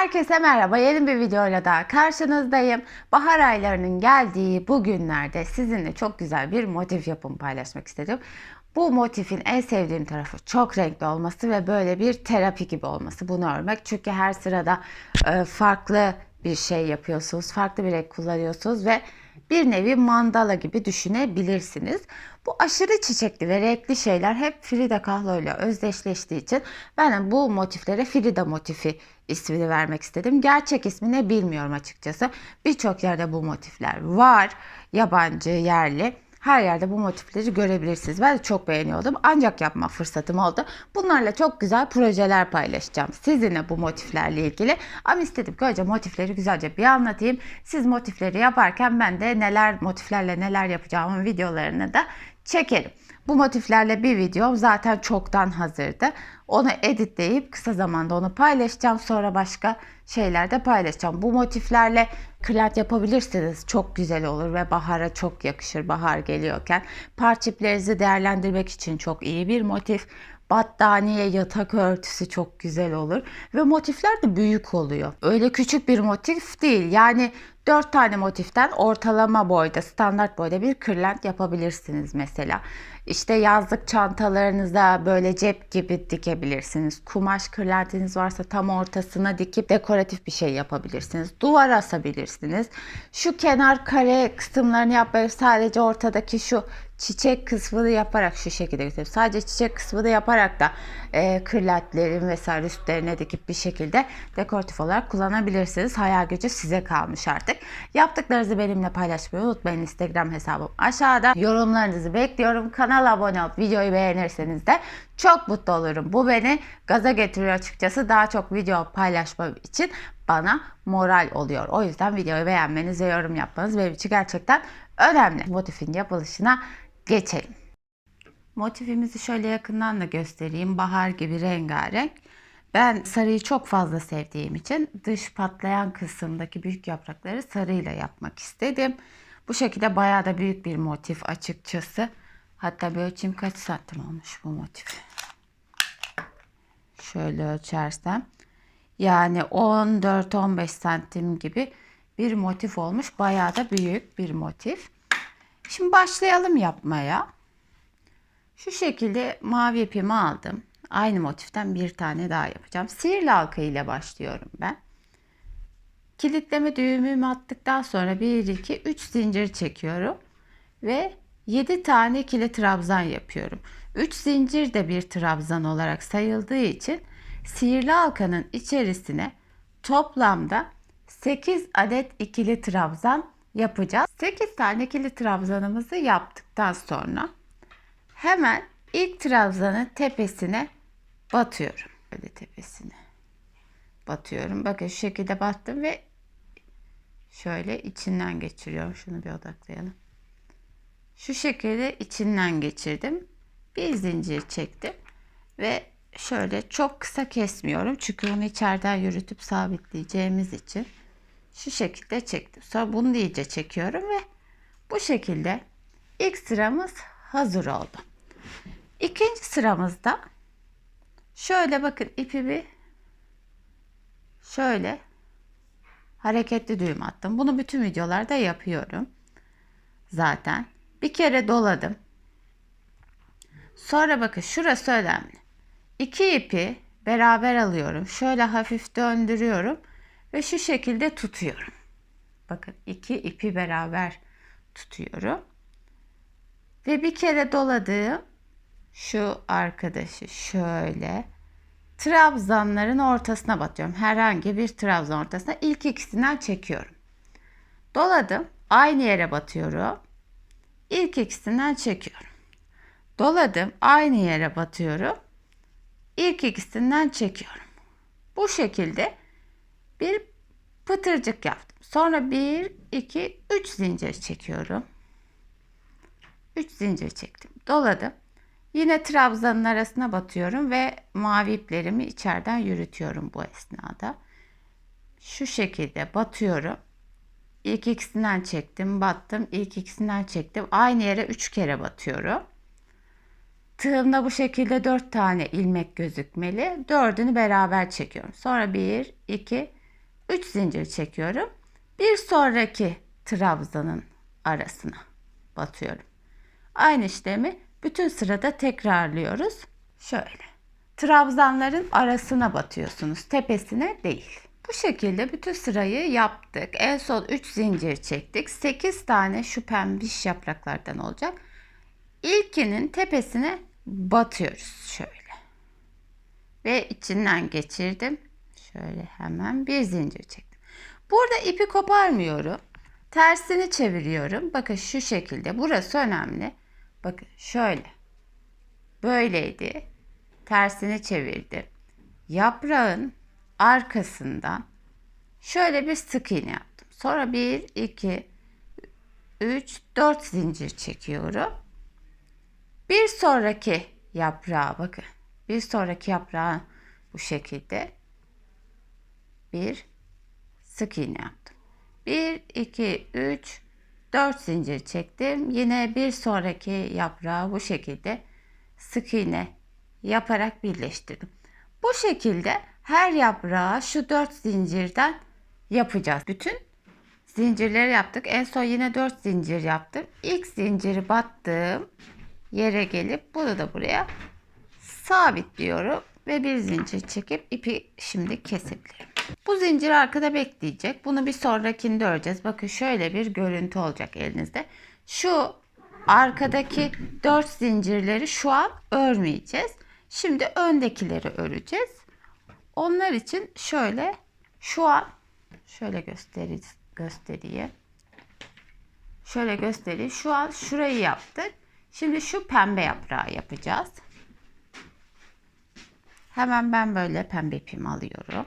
Herkese merhaba. Yeni bir videoyla daha karşınızdayım. Bahar aylarının geldiği bu günlerde sizinle çok güzel bir motif yapımı paylaşmak istedim. Bu motifin en sevdiğim tarafı çok renkli olması ve böyle bir terapi gibi olması. Bunu örmek. Çünkü her sırada e, farklı bir şey yapıyorsunuz. Farklı bir renk kullanıyorsunuz ve bir nevi mandala gibi düşünebilirsiniz. Bu aşırı çiçekli ve renkli şeyler hep Frida Kahlo ile özdeşleştiği için ben bu motiflere Frida motifi ismini vermek istedim. Gerçek ismini bilmiyorum açıkçası. Birçok yerde bu motifler var. Yabancı, yerli. Her yerde bu motifleri görebilirsiniz. Ben de çok beğeniyordum. Ancak yapma fırsatım oldu. Bunlarla çok güzel projeler paylaşacağım. Sizinle bu motiflerle ilgili. Ama istedim ki önce motifleri güzelce bir anlatayım. Siz motifleri yaparken ben de neler motiflerle neler yapacağımın videolarını da çekelim. Bu motiflerle bir videom zaten çoktan hazırdı. Onu editleyip kısa zamanda onu paylaşacağım. Sonra başka şeyler de paylaşacağım. Bu motiflerle kırlent yapabilirsiniz. Çok güzel olur ve bahara çok yakışır bahar geliyorken. Parçiplerinizi değerlendirmek için çok iyi bir motif. Battaniye, yatak örtüsü çok güzel olur. Ve motifler de büyük oluyor. Öyle küçük bir motif değil. Yani 4 tane motiften ortalama boyda, standart boyda bir kırlent yapabilirsiniz mesela. İşte yazlık çantalarınıza böyle cep gibi dikebilirsiniz. Kumaş kırlentiniz varsa tam ortasına dikip dekoratif bir şey yapabilirsiniz. Duvara asabilirsiniz. Şu kenar kare kısımlarını yapmayıp sadece ortadaki şu çiçek kısmını yaparak şu şekilde göstereyim. Sadece çiçek kısmını yaparak da e, kırlentlerin vesaire üstlerine dikip bir şekilde dekoratif olarak kullanabilirsiniz. Hayal gücü size kalmış artık. Yaptıklarınızı benimle paylaşmayı unutmayın. Instagram hesabım aşağıda. Yorumlarınızı bekliyorum. Kanala abone olup videoyu beğenirseniz de çok mutlu olurum. Bu beni gaza getiriyor açıkçası. Daha çok video paylaşmam için bana moral oluyor. O yüzden videoyu beğenmeniz ve yorum yapmanız benim için gerçekten önemli. Motifin yapılışına geçelim. Motifimizi şöyle yakından da göstereyim. Bahar gibi rengarenk. Ben sarıyı çok fazla sevdiğim için dış patlayan kısımdaki büyük yaprakları sarıyla yapmak istedim. Bu şekilde bayağı da büyük bir motif açıkçası. Hatta bir ölçeyim kaç santim olmuş bu motif. Şöyle ölçersem. Yani 14-15 santim gibi bir motif olmuş. Bayağı da büyük bir motif. Şimdi başlayalım yapmaya. Şu şekilde mavi ipimi aldım. Aynı motiften bir tane daha yapacağım. Sihirli halka ile başlıyorum ben. Kilitleme düğümümü attıktan sonra 1, 2, 3 zincir çekiyorum. Ve 7 tane ikili trabzan yapıyorum. 3 zincir de bir trabzan olarak sayıldığı için sihirli halkanın içerisine toplamda 8 adet ikili trabzan yapacağız. 8 tane ikili trabzanımızı yaptıktan sonra hemen ilk trabzanın tepesine batıyorum. Böyle tepesine batıyorum. Bakın şu şekilde battım ve şöyle içinden geçiriyorum. Şunu bir odaklayalım. Şu şekilde içinden geçirdim. Bir zincir çektim ve şöyle çok kısa kesmiyorum. Çünkü onu içeriden yürütüp sabitleyeceğimiz için şu şekilde çektim. Sonra bunu da iyice çekiyorum ve bu şekilde ilk sıramız hazır oldu. İkinci sıramızda şöyle bakın ipimi şöyle hareketli düğüm attım. Bunu bütün videolarda yapıyorum. Zaten bir kere doladım. Sonra bakın şurası önemli. İki ipi beraber alıyorum. Şöyle hafif döndürüyorum ve şu şekilde tutuyorum. Bakın iki ipi beraber tutuyorum. Ve bir kere doladığım şu arkadaşı şöyle trabzanların ortasına batıyorum. Herhangi bir trabzan ortasına ilk ikisinden çekiyorum. Doladım. Aynı yere batıyorum. İlk ikisinden çekiyorum. Doladım. Aynı yere batıyorum. İlk ikisinden çekiyorum. Bu şekilde bir pıtırcık yaptım. Sonra 1, 2, 3 zincir çekiyorum. 3 zincir çektim. Doladım. Yine trabzanın arasına batıyorum ve mavi iplerimi içeriden yürütüyorum bu esnada. Şu şekilde batıyorum. İlk ikisinden çektim, battım. İlk ikisinden çektim. Aynı yere 3 kere batıyorum. Tığımda bu şekilde 4 tane ilmek gözükmeli. Dördünü beraber çekiyorum. Sonra 1, 2, 3 zincir çekiyorum. Bir sonraki trabzanın arasına batıyorum. Aynı işlemi bütün sırada tekrarlıyoruz. Şöyle. Trabzanların arasına batıyorsunuz. Tepesine değil. Bu şekilde bütün sırayı yaptık. En son 3 zincir çektik. 8 tane şu pembiş yapraklardan olacak. İlkinin tepesine batıyoruz şöyle. Ve içinden geçirdim. Şöyle hemen bir zincir çektim. Burada ipi koparmıyorum. Tersini çeviriyorum. Bakın şu şekilde. Burası önemli. Bakın şöyle. Böyleydi. Tersini çevirdim. Yaprağın arkasından şöyle bir sık iğne yaptım. Sonra 1, 2, 3, 4 zincir çekiyorum. Bir sonraki yaprağa bakın. Bir sonraki yaprağa bu şekilde bir sık iğne yaptım. 1, 2, 3, 4 zincir çektim. Yine bir sonraki yaprağı bu şekilde sık iğne yaparak birleştirdim. Bu şekilde her yaprağı şu 4 zincirden yapacağız. Bütün zincirleri yaptık. En son yine 4 zincir yaptım. İlk zinciri battım. Yere gelip bunu da buraya sabitliyorum ve bir zincir çekip ipi şimdi kesebilirim. Bu zincir arkada bekleyecek. Bunu bir sonrakinde öreceğiz. Bakın şöyle bir görüntü olacak elinizde. Şu arkadaki 4 zincirleri şu an örmeyeceğiz. Şimdi öndekileri öreceğiz. Onlar için şöyle şu an şöyle göstereyim. Şöyle göstereyim. Şu an şurayı yaptık. Şimdi şu pembe yaprağı yapacağız. Hemen ben böyle pembe ipimi alıyorum.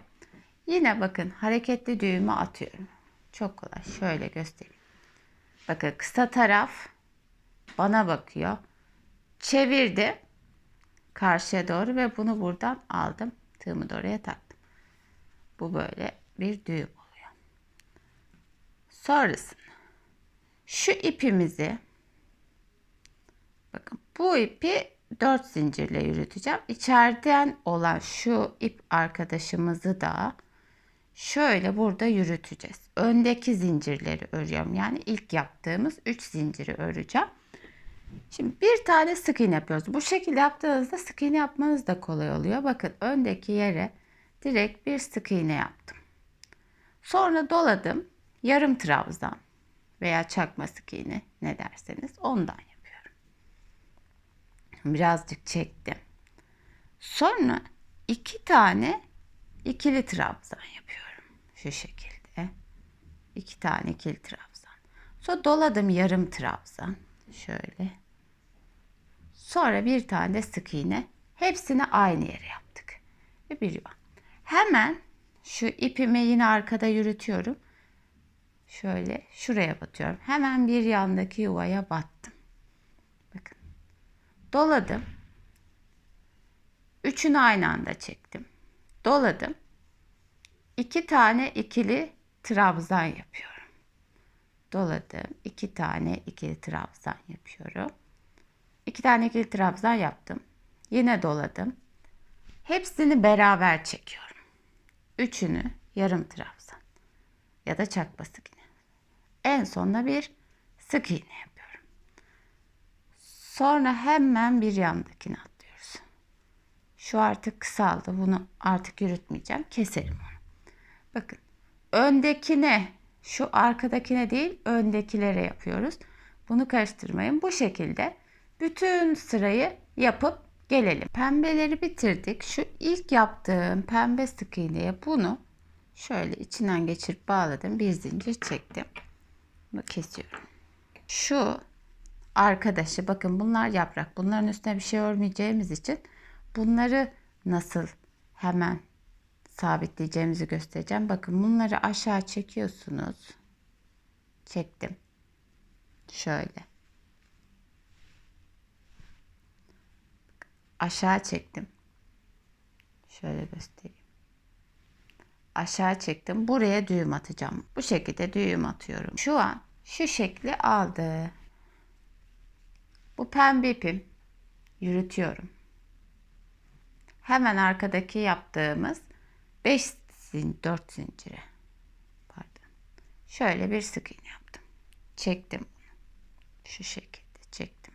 Yine bakın hareketli düğümü atıyorum. Çok kolay. Şöyle göstereyim. Bakın kısa taraf bana bakıyor. Çevirdim karşıya doğru ve bunu buradan aldım. Tığımı da oraya taktım. Bu böyle bir düğüm oluyor. Sonrasında şu ipimizi bakın bu ipi 4 zincirle yürüteceğim. İçeriden olan şu ip arkadaşımızı da şöyle burada yürüteceğiz. Öndeki zincirleri örüyorum. Yani ilk yaptığımız 3 zinciri öreceğim. Şimdi bir tane sık iğne yapıyoruz. Bu şekilde yaptığınızda sık iğne yapmanız da kolay oluyor. Bakın öndeki yere direkt bir sık iğne yaptım. Sonra doladım. Yarım trabzan veya çakma sık iğne ne derseniz ondan yapıyorum. Birazcık çektim. Sonra iki tane ikili trabzan yapıyorum. Şu şekilde. iki tane ikili trabzan. Sonra doladım yarım trabzan. Şöyle. Sonra bir tane sık iğne. Hepsini aynı yere yaptık. Ve bir yuva. Hemen şu ipimi yine arkada yürütüyorum. Şöyle şuraya batıyorum. Hemen bir yandaki yuvaya battım. Bakın. Doladım. Üçünü aynı anda çektim. Doladım. İki tane ikili trabzan yapıyorum. Doladım. iki tane ikili trabzan yapıyorum. İki tane ikili trabzan yaptım. Yine doladım. Hepsini beraber çekiyorum. Üçünü yarım trabzan ya da çakma sık iğne. En sonunda bir sık iğne yapıyorum. Sonra hemen bir yandakini atlıyoruz. Şu artık kısaldı. Bunu artık yürütmeyeceğim. Keserim onu. Bakın öndekine şu arkadakine değil öndekilere yapıyoruz. Bunu karıştırmayın. Bu şekilde bütün sırayı yapıp gelelim. Pembeleri bitirdik. Şu ilk yaptığım pembe sık iğneye bunu şöyle içinden geçirip bağladım. Bir zincir çektim. Bunu kesiyorum. Şu arkadaşı bakın bunlar yaprak. Bunların üstüne bir şey örmeyeceğimiz için bunları nasıl hemen sabitleyeceğimizi göstereceğim. Bakın bunları aşağı çekiyorsunuz. Çektim. Şöyle. aşağı çektim. Şöyle göstereyim. Aşağı çektim. Buraya düğüm atacağım. Bu şekilde düğüm atıyorum. Şu an şu şekli aldı. Bu pembe ipim. Yürütüyorum. Hemen arkadaki yaptığımız 5 zin 4 zincire. Şöyle bir sık iğne yaptım. Çektim. Şu şekilde çektim.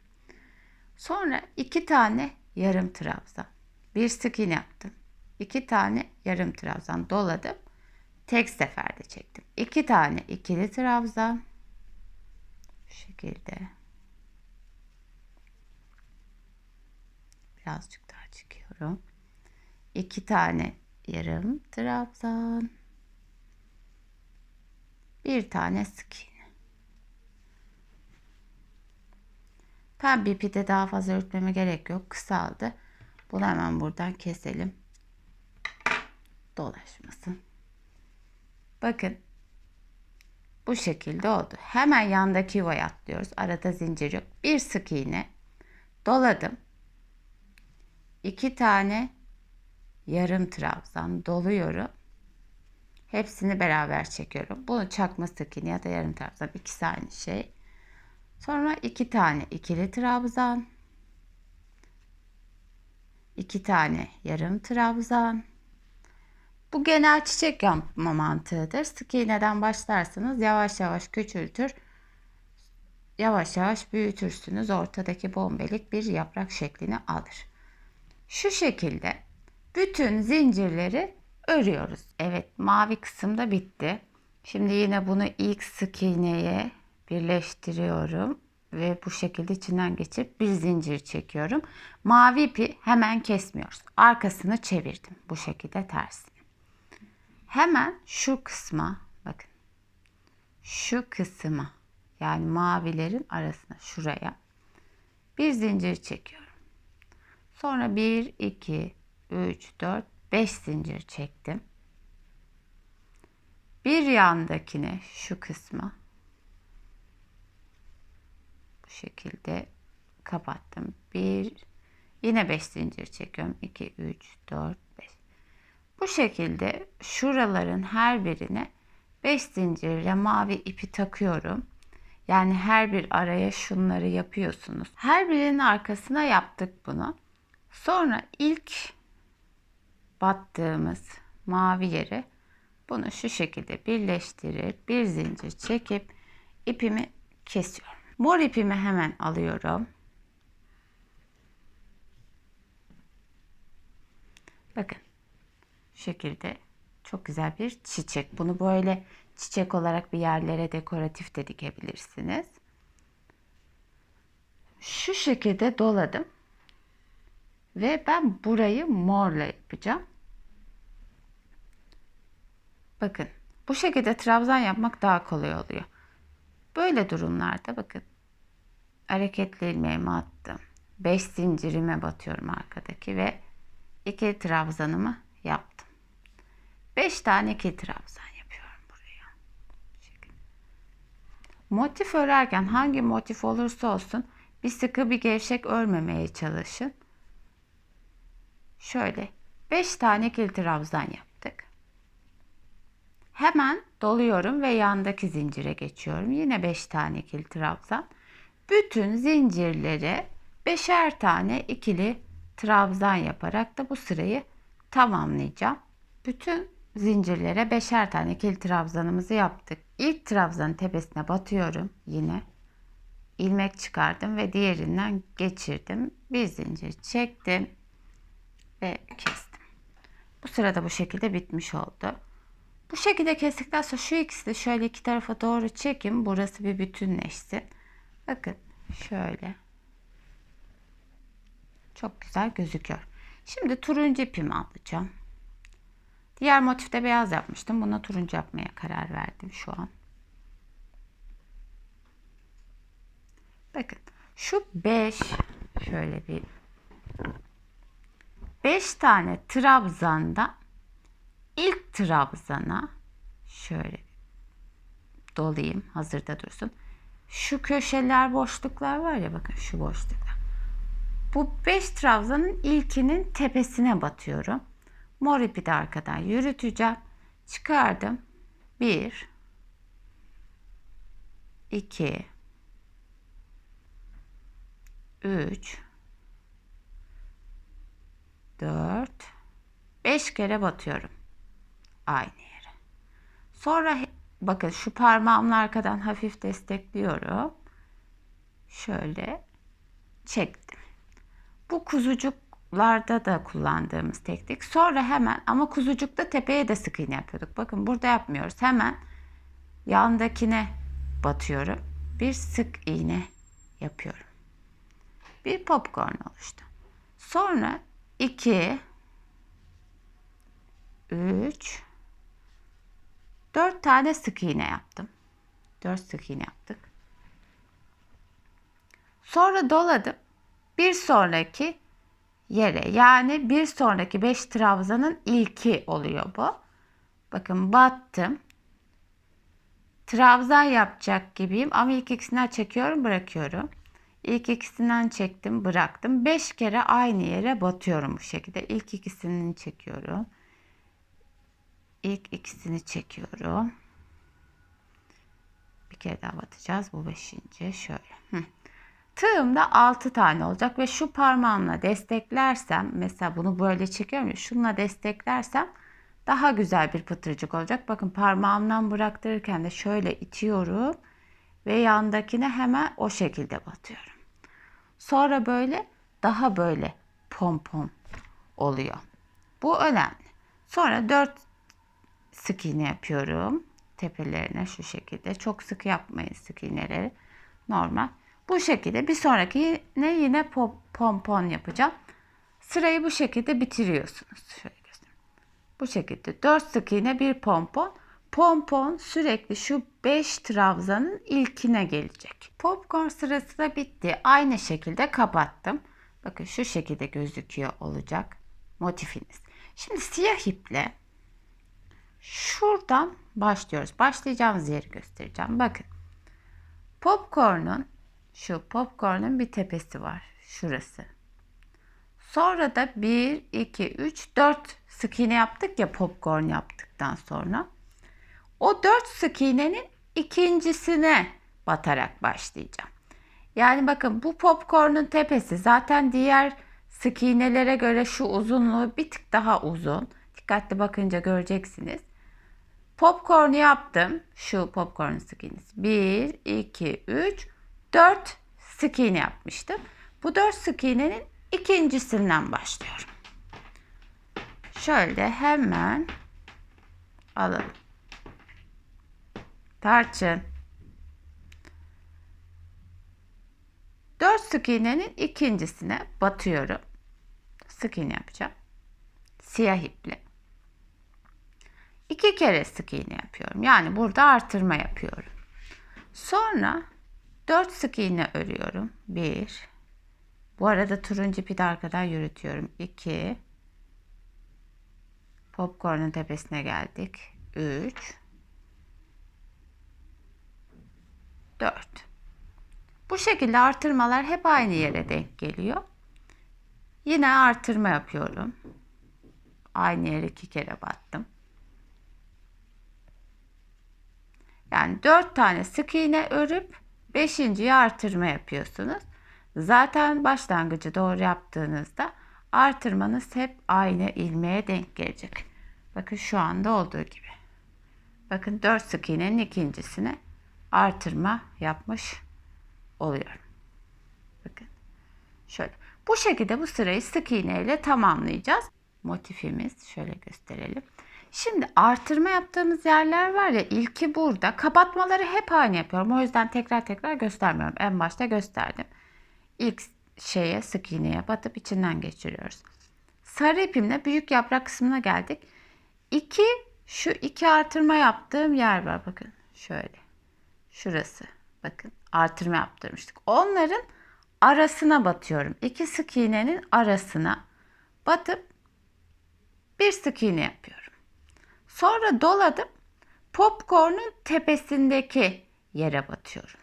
Sonra iki tane yarım trabzan. Bir sık iğne yaptım. İki tane yarım trabzan doladım. Tek seferde çektim. İki tane ikili trabzan. Şu şekilde. Birazcık daha çekiyorum. İki tane yarım trabzan. Bir tane sık iğne. Pembe ipi de daha fazla örtmeme gerek yok. Kısaldı. Bunu hemen buradan keselim. Dolaşmasın. Bakın. Bu şekilde oldu. Hemen yandaki yuvaya atlıyoruz. Arada zincir yok. Bir sık iğne. Doladım. İki tane yarım trabzan doluyorum. Hepsini beraber çekiyorum. Bunu çakma sık iğne ya da yarım trabzan ikisi aynı şey. Sonra iki tane ikili trabzan. iki tane yarım trabzan. Bu genel çiçek yapma mantığıdır. Sık başlarsanız yavaş yavaş küçültür. Yavaş yavaş büyütürsünüz. Ortadaki bombelik bir yaprak şeklini alır. Şu şekilde bütün zincirleri örüyoruz. Evet mavi kısım da bitti. Şimdi yine bunu ilk sık iğneye birleştiriyorum ve bu şekilde içinden geçip bir zincir çekiyorum. Mavi ipi hemen kesmiyoruz. Arkasını çevirdim bu şekilde tersine. Hemen şu kısma bakın. Şu kısma yani mavilerin arasına şuraya bir zincir çekiyorum. Sonra 1 2 3 4 5 zincir çektim. Bir yandakine şu kısma bu şekilde kapattım. Bir yine 5 zincir çekiyorum. 2 3 4 5. Bu şekilde şuraların her birine 5 zincirle mavi ipi takıyorum. Yani her bir araya şunları yapıyorsunuz. Her birinin arkasına yaptık bunu. Sonra ilk battığımız mavi yere bunu şu şekilde birleştirip bir zincir çekip ipimi kesiyorum. Mor ipimi hemen alıyorum. Bakın şekilde çok güzel bir çiçek. Bunu böyle çiçek olarak bir yerlere dekoratif de dikebilirsiniz. Şu şekilde doladım. Ve ben burayı morla yapacağım. Bakın bu şekilde trabzan yapmak daha kolay oluyor. Böyle durumlarda bakın hareketli ilmeğimi attım. 5 zincirime batıyorum arkadaki ve 2 trabzanımı yaptım. 5 tane 2 trabzan yapıyorum buraya. Motif örerken hangi motif olursa olsun bir sıkı bir gevşek örmemeye çalışın. Şöyle 5 tane kil trabzan yaptık. Hemen doluyorum ve yandaki zincire geçiyorum. Yine 5 tane kil trabzan. Bütün zincirlere beşer tane ikili trabzan yaparak da bu sırayı tamamlayacağım. Bütün zincirlere beşer tane kil trabzanımızı yaptık. İlk trabzanın tepesine batıyorum yine. ilmek çıkardım ve diğerinden geçirdim. Bir zincir çektim ve kestim. Bu sırada bu şekilde bitmiş oldu. Bu şekilde kestikten sonra şu ikisi de şöyle iki tarafa doğru çekin. Burası bir bütünleşsin. Bakın şöyle. Çok güzel gözüküyor. Şimdi turuncu ipimi alacağım. Diğer motifte beyaz yapmıştım. Buna turuncu yapmaya karar verdim şu an. Bakın şu 5 şöyle bir 5 tane trabzanda ilk trabzana şöyle dolayayım hazırda dursun. Şu köşeler boşluklar var ya bakın şu boşluklar. Bu 5 trabzanın ilkinin tepesine batıyorum. Mor ipi de arkadan yürüteceğim. Çıkardım. 1 2 3 4 5 kere batıyorum aynı yere. Sonra bakın şu parmağımla arkadan hafif destekliyorum. Şöyle çektim. Bu kuzucuklarda da kullandığımız teknik. Sonra hemen ama kuzucukta tepeye de sık iğne yapıyorduk. Bakın burada yapmıyoruz. Hemen yandakine batıyorum. Bir sık iğne yapıyorum. Bir popcorn oluştu. Sonra 2 3 4 tane sık iğne yaptım. 4 sık iğne yaptık. Sonra doladım. Bir sonraki yere yani bir sonraki 5 trabzanın ilki oluyor bu. Bakın battım. Trabzan yapacak gibiyim ama ilk ikisinden çekiyorum bırakıyorum. İlk ikisinden çektim bıraktım. 5 kere aynı yere batıyorum bu şekilde. İlk ikisini çekiyorum. İlk ikisini çekiyorum. Bir kere daha batacağız. Bu beşinci. Şöyle. Hı. Tığımda 6 tane olacak ve şu parmağımla desteklersem mesela bunu böyle çekiyorum ya şununla desteklersem daha güzel bir pıtırcık olacak. Bakın parmağımdan bıraktırırken de şöyle itiyorum ve yandakine hemen o şekilde batıyorum. Sonra böyle daha böyle pom pom oluyor. Bu önemli. Sonra 4 sık iğne yapıyorum. Tepelerine şu şekilde. Çok sık yapmayın sık iğneleri. Normal. Bu şekilde bir sonraki yine yine pompon yapacağım. Sırayı bu şekilde bitiriyorsunuz. Şöyle göstereyim. Bu şekilde 4 sık iğne bir pompon. Pompon sürekli şu 5 trabzanın ilkine gelecek. Popcorn sırası da bitti. Aynı şekilde kapattım. Bakın şu şekilde gözüküyor olacak motifiniz. Şimdi siyah iple şuradan başlıyoruz. Başlayacağımız yeri göstereceğim. Bakın. Popcorn'un şu popcorn'un bir tepesi var. Şurası. Sonra da 1, 2, 3, 4 sık yaptık ya popcorn yaptıktan sonra. O 4 sık iğnenin ikincisine batarak başlayacağım. Yani bakın bu popcorn'un tepesi zaten diğer sık iğnelere göre şu uzunluğu bir tık daha uzun. Dikkatli bakınca göreceksiniz. Popcorn'u yaptım. Şu popcorn sık iğnesi. 1, 2, 3, 4 sık iğne yapmıştım. Bu 4 sık iğnenin ikincisinden başlıyorum. Şöyle hemen alalım. Tarçın. 4 sık iğnenin ikincisine batıyorum. Sık iğne yapacağım. Siyah iple. 2 kere sık iğne yapıyorum. Yani burada artırma yapıyorum. Sonra 4 sık iğne örüyorum. 1 Bu arada turuncu ipi de arkadan yürütüyorum. 2 Popcorn'un tepesine geldik. 3 4 Bu şekilde artırmalar hep aynı yere denk geliyor. Yine artırma yapıyorum. Aynı yere iki kere battım. Yani 4 tane sık iğne örüp 5.yi artırma yapıyorsunuz. Zaten başlangıcı doğru yaptığınızda artırmanız hep aynı ilmeğe denk gelecek. Bakın şu anda olduğu gibi. Bakın 4 sık iğnenin ikincisine artırma yapmış oluyorum. Bakın şöyle. Bu şekilde bu sırayı sık iğne ile tamamlayacağız. Motifimiz şöyle gösterelim. Şimdi artırma yaptığımız yerler var ya ilki burada. Kapatmaları hep aynı yapıyorum. O yüzden tekrar tekrar göstermiyorum. En başta gösterdim. İlk şeye sık iğneye batıp içinden geçiriyoruz. Sarı ipimle büyük yaprak kısmına geldik. İki şu iki artırma yaptığım yer var bakın. Şöyle. Şurası. Bakın artırma yaptırmıştık. Onların arasına batıyorum. İki sık iğnenin arasına batıp bir sık iğne yapıyorum. Sonra doladım. Popcorn'un tepesindeki yere batıyorum.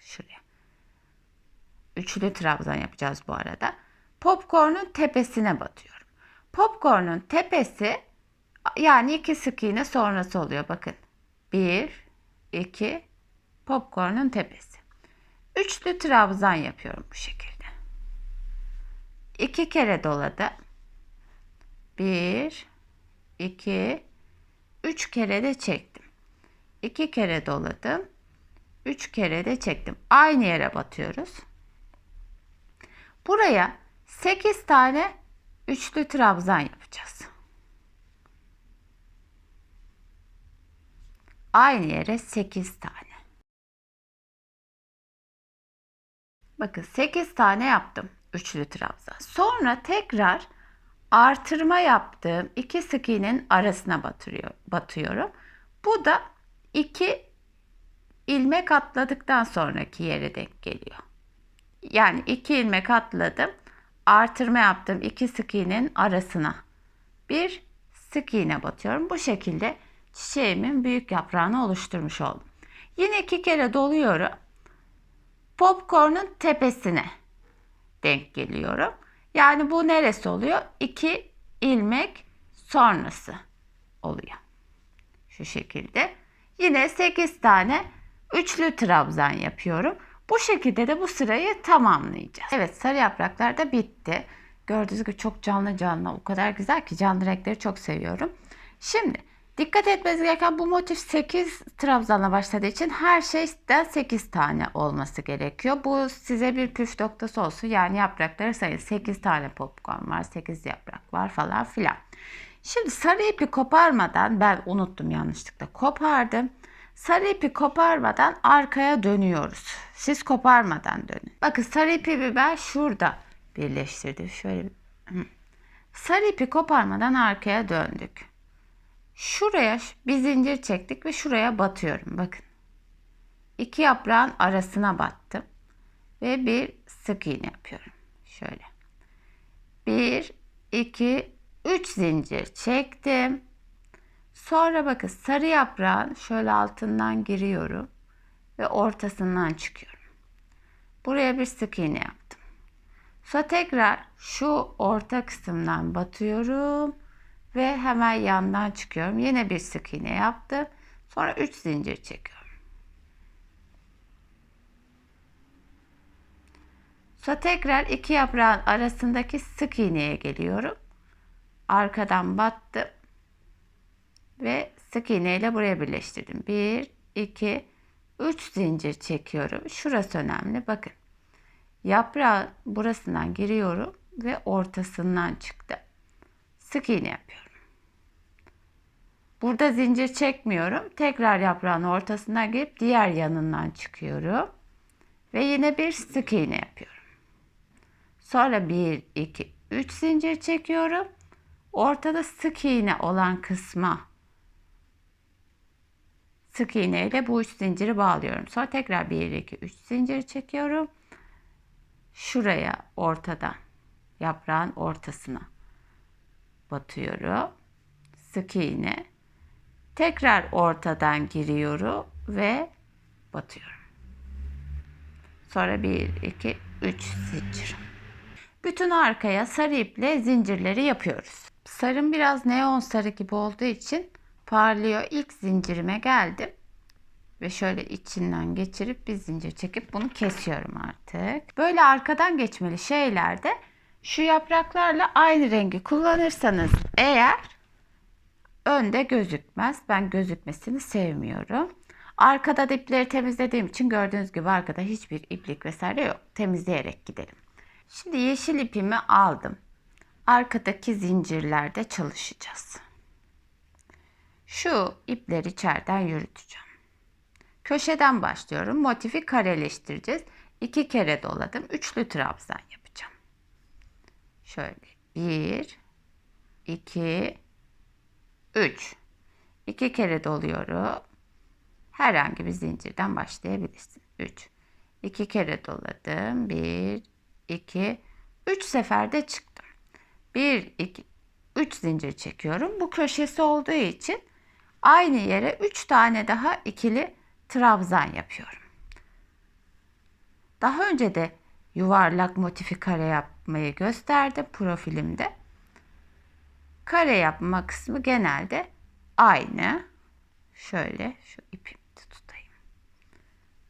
Şuraya. Üçlü trabzan yapacağız bu arada. Popcorn'un tepesine batıyorum. Popcorn'un tepesi yani iki sık iğne sonrası oluyor. Bakın. Bir, iki, popcorn'un tepesi. Üçlü trabzan yapıyorum bu şekilde. İki kere doladı. Bir, iki, 3 kere de çektim. 2 kere doladım. 3 kere de çektim. Aynı yere batıyoruz. Buraya 8 tane üçlü trabzan yapacağız. Aynı yere 8 tane. Bakın 8 tane yaptım üçlü trabzan. Sonra tekrar artırma yaptığım iki sık iğnenin arasına batırıyor, batıyorum. Bu da iki ilmek atladıktan sonraki yere denk geliyor. Yani iki ilmek atladım. Artırma yaptım iki sık iğnenin arasına. Bir sık iğne batıyorum. Bu şekilde çiçeğimin büyük yaprağını oluşturmuş oldum. Yine iki kere doluyorum. Popcorn'un tepesine denk geliyorum. Yani bu neresi oluyor? İki ilmek sonrası oluyor. Şu şekilde. Yine 8 tane üçlü trabzan yapıyorum. Bu şekilde de bu sırayı tamamlayacağız. Evet sarı yapraklar da bitti. Gördüğünüz gibi çok canlı canlı o kadar güzel ki canlı renkleri çok seviyorum. Şimdi dikkat etmeniz gereken bu motif 8 trabzanla başladığı için her şeyden 8 tane olması gerekiyor. Bu size bir püf noktası olsun. Yani yaprakları sayın 8 tane popcorn var 8 yaprak var falan filan. Şimdi sarı ipi koparmadan ben unuttum yanlışlıkla kopardım. Sarı ipi koparmadan arkaya dönüyoruz. Siz koparmadan dönün. Bakın sarı ipi ben şurada birleştirdim. Şöyle. Sarı ipi koparmadan arkaya döndük. Şuraya bir zincir çektik ve şuraya batıyorum. Bakın. İki yaprağın arasına battım. Ve bir sık iğne yapıyorum. Şöyle. Bir, iki, üç zincir çektim. Sonra bakın sarı yaprağın şöyle altından giriyorum ve ortasından çıkıyorum. Buraya bir sık iğne yaptım. Sonra tekrar şu orta kısımdan batıyorum ve hemen yandan çıkıyorum. Yine bir sık iğne yaptım. Sonra 3 zincir çekiyorum. Sonra tekrar iki yaprağın arasındaki sık iğneye geliyorum. Arkadan battım ve sık iğne ile buraya birleştirdim. 1 2 3 zincir çekiyorum. Şurası önemli. Bakın. Yaprağın burasından giriyorum ve ortasından çıktı. Sık iğne yapıyorum. Burada zincir çekmiyorum. Tekrar yaprağın ortasından girip diğer yanından çıkıyorum. Ve yine bir sık iğne yapıyorum. Sonra 1 2 3 zincir çekiyorum. Ortada sık iğne olan kısma sık iğne ile bu üç zinciri bağlıyorum. Sonra tekrar 1 2 3 zincir çekiyorum. Şuraya ortadan yaprağın ortasına batıyorum. Sık iğne. Tekrar ortadan giriyorum ve batıyorum. Sonra 1 2 3 zincir. Bütün arkaya sarı iple zincirleri yapıyoruz. Sarım biraz neon sarı gibi olduğu için parlıyor. İlk zincirime geldim. Ve şöyle içinden geçirip bir zincir çekip bunu kesiyorum artık. Böyle arkadan geçmeli şeylerde şu yapraklarla aynı rengi kullanırsanız eğer önde gözükmez. Ben gözükmesini sevmiyorum. Arkada dipleri temizlediğim için gördüğünüz gibi arkada hiçbir iplik vesaire yok. Temizleyerek gidelim. Şimdi yeşil ipimi aldım. Arkadaki zincirlerde çalışacağız. Şu ipleri içeriden yürüteceğim. Köşeden başlıyorum. Motifi kareleştireceğiz. İki kere doladım. Üçlü trabzan yapacağım. Şöyle bir, iki, üç. İki kere doluyorum. Herhangi bir zincirden başlayabilirsin. Üç. İki kere doladım. Bir, iki, üç seferde çıktım. Bir, iki, üç zincir çekiyorum. Bu köşesi olduğu için aynı yere üç tane daha ikili trabzan yapıyorum. Daha önce de yuvarlak motifi kare yapmayı gösterdim profilimde. Kare yapma kısmı genelde aynı. Şöyle şu ipimi tutayım.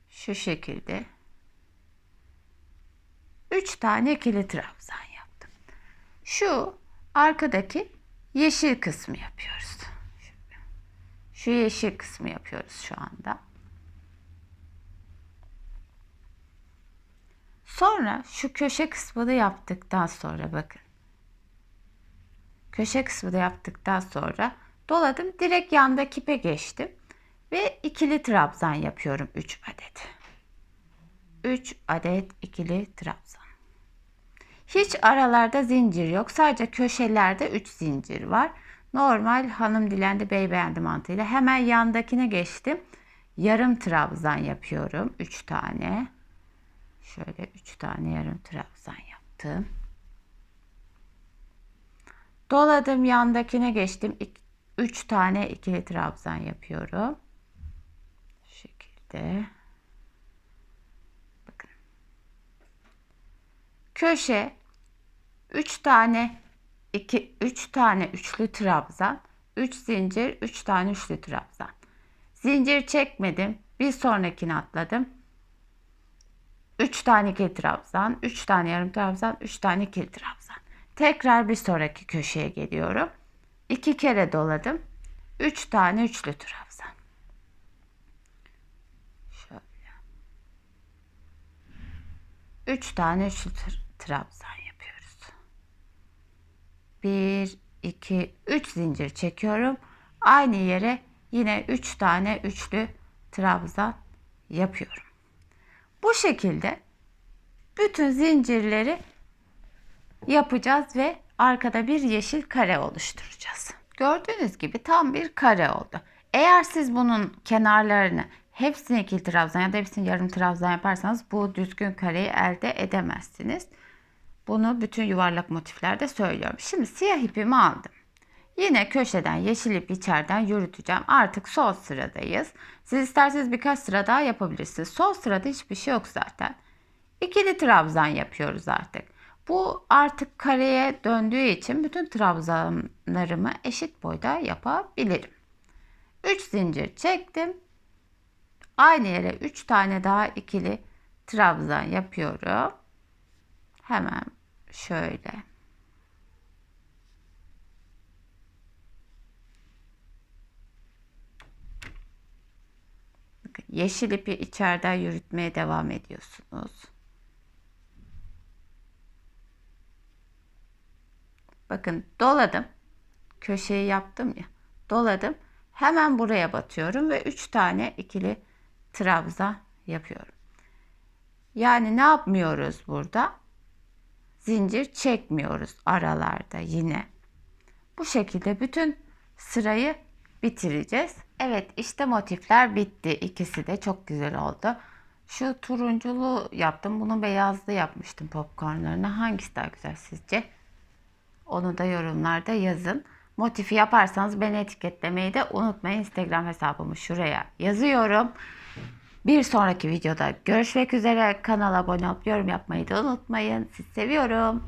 Şu şekilde 3 tane ikili trabzan yaptım. Şu arkadaki yeşil kısmı yapıyoruz. Şu yeşil kısmı yapıyoruz şu anda. Sonra şu köşe kısmını yaptıktan sonra bakın. Köşe kısmını yaptıktan sonra doladım. Direkt yandaki ipe geçtim. Ve ikili trabzan yapıyorum 3 adet. 3 adet ikili trabzan. Hiç aralarda zincir yok. Sadece köşelerde 3 zincir var. Normal hanım dilendi bey beğendi mantığıyla hemen yandakine geçtim. Yarım trabzan yapıyorum. 3 tane. Şöyle 3 tane yarım trabzan yaptım. Doladım yandakine geçtim. 3 tane ikili trabzan yapıyorum. Şu şekilde. Bakın. Köşe 3 tane 2 3 tane üçlü trabzan, 3 zincir, 3 tane üçlü trabzan. Zincir çekmedim. Bir sonrakini atladım. 3 tane ikili trabzan, 3 tane yarım trabzan, 3 tane ikili trabzan. Tekrar bir sonraki köşeye geliyorum. 2 kere doladım. 3 tane üçlü trabzan. Şöyle. 3 tane üçlü trabzan yapıyoruz. 1 2 3 zincir çekiyorum. Aynı yere yine 3 tane üçlü trabzan yapıyorum. Bu şekilde bütün zincirleri yapacağız ve arkada bir yeşil kare oluşturacağız. Gördüğünüz gibi tam bir kare oldu. Eğer siz bunun kenarlarını hepsini ikili trabzan ya da hepsini yarım trabzan yaparsanız bu düzgün kareyi elde edemezsiniz. Bunu bütün yuvarlak motiflerde söylüyorum. Şimdi siyah ipimi aldım. Yine köşeden yeşil ip içeriden yürüteceğim. Artık sol sıradayız. Siz isterseniz birkaç sıra daha yapabilirsiniz. Sol sırada hiçbir şey yok zaten. İkili trabzan yapıyoruz artık. Bu artık kareye döndüğü için bütün trabzanlarımı eşit boyda yapabilirim. 3 zincir çektim. Aynı yere 3 tane daha ikili trabzan yapıyorum. Hemen şöyle yeşil ipi içeriden yürütmeye devam ediyorsunuz. Bakın doladım. Köşeyi yaptım ya. Doladım. Hemen buraya batıyorum ve 3 tane ikili trabzan yapıyorum. Yani ne yapmıyoruz burada? Zincir çekmiyoruz aralarda yine. Bu şekilde bütün sırayı bitireceğiz. Evet işte motifler bitti. İkisi de çok güzel oldu. Şu turunculu yaptım. Bunu beyazlı yapmıştım popcornlarını. Hangisi daha güzel sizce? Onu da yorumlarda yazın. Motifi yaparsanız beni etiketlemeyi de unutmayın. Instagram hesabımı şuraya yazıyorum. Bir sonraki videoda görüşmek üzere. Kanala abone olup yorum yapmayı da unutmayın. Sizi seviyorum.